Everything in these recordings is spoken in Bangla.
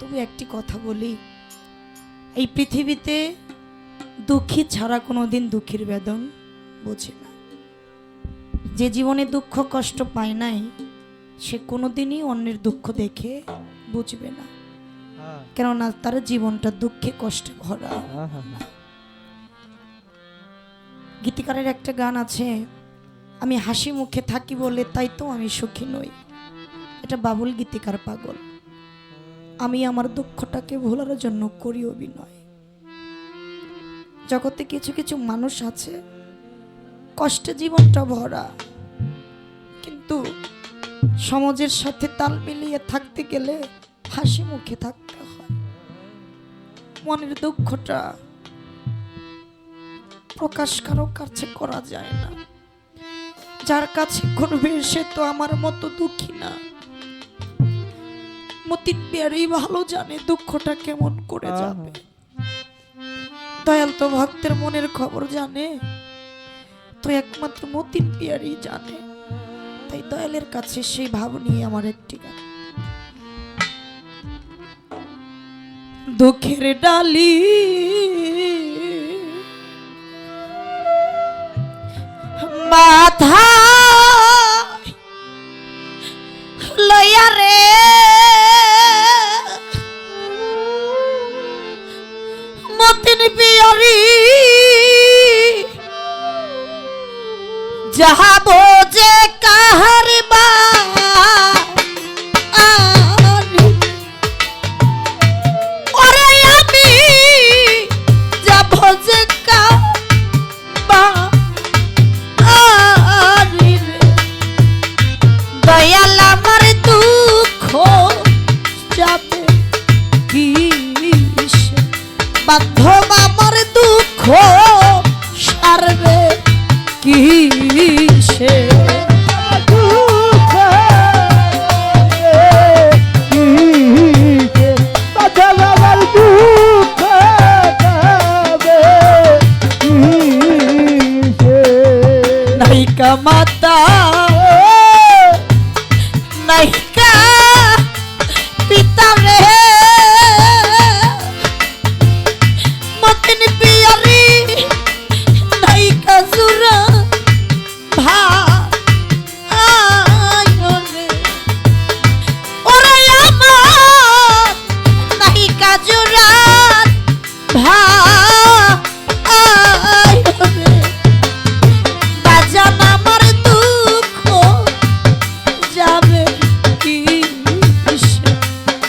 তবু একটি কথা বলি। এই পৃথিবীতে দুঃখী ছাড়া কোনোদিন দুঃখীর বেদন বোঝে না। যে জীবনে দুঃখ কষ্ট পায় নাই, সে কোনোদিনই অন্যের দুঃখ দেখে বুঝবে না। কেননা তার জীবনটা দুঃখে কষ্টে ভরা। গীতিকারের একটা গান আছে, আমি হাসি মুখে থাকি বলে তাই তো আমি সুখী নই। এটা বাবুল গীতিকার পাগল। আমি আমার দুঃখটাকে ভোলার জন্য করি অভিনয়। জগতে কিছু কিছু মানুষ আছে, কষ্টে জীবনটা ভরা, কিন্তু সমাজের সাথে তাল মিলিয়ে থাকতে গেলে হাসি মুখে থাকতে হয়। মনের দুঃখটা প্রকাশ কারও কাছে করা যায় না। যার কাছে করবে সে তো আমার মতো দুঃখী না। মতিন পেয়ারেই ভালো জানে দুঃখটা কেমন করে যাবে। দয়াল তো ভক্তের মনের খবর জানে তো একমাত্র মতিন পিয়ারি জানে। তাই দয়ালের কাছে সেই ভাব নিয়ে আমার একটি গান। দুঃখের ডালি মাথা রে পিয়ারি যাহাব যে কাহার বা ওরে মাতা নাইকা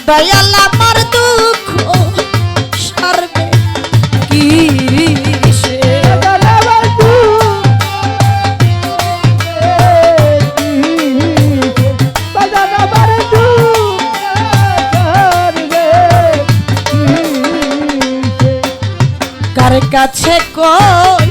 দয়াল আমার দুঃখ সারবে কি কার কাছে কই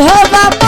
বান্ধব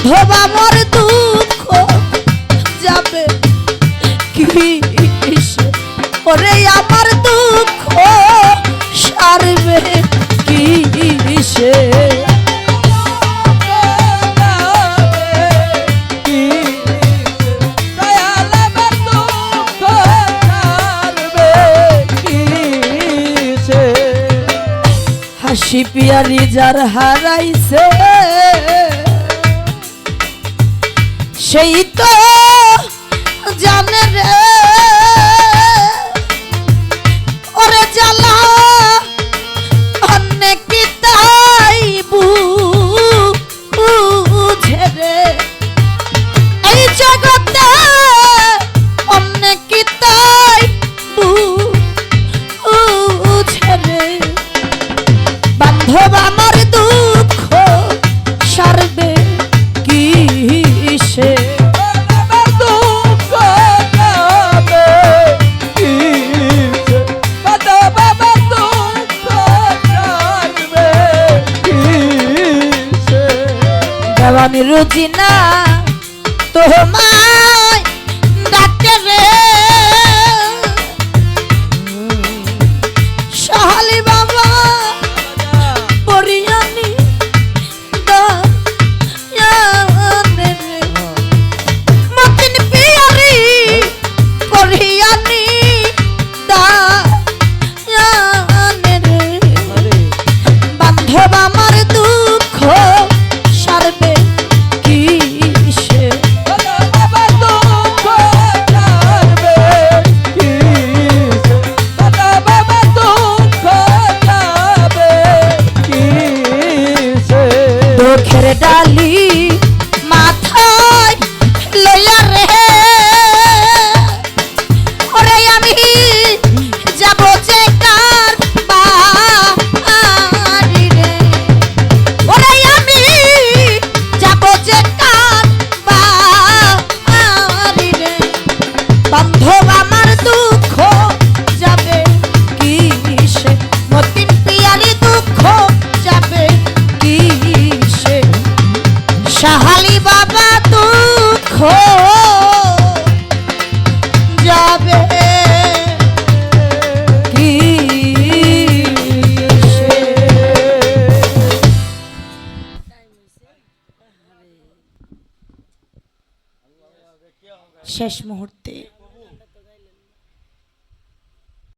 ধোবা মর দুঃখ কি ওরে আমার দুঃখ সারবে হাসি পিয়ারি যার হারাইছে সেই তো জানে রে আমি রুচি না। তোমায় kere da শেষ মুহূর্তে।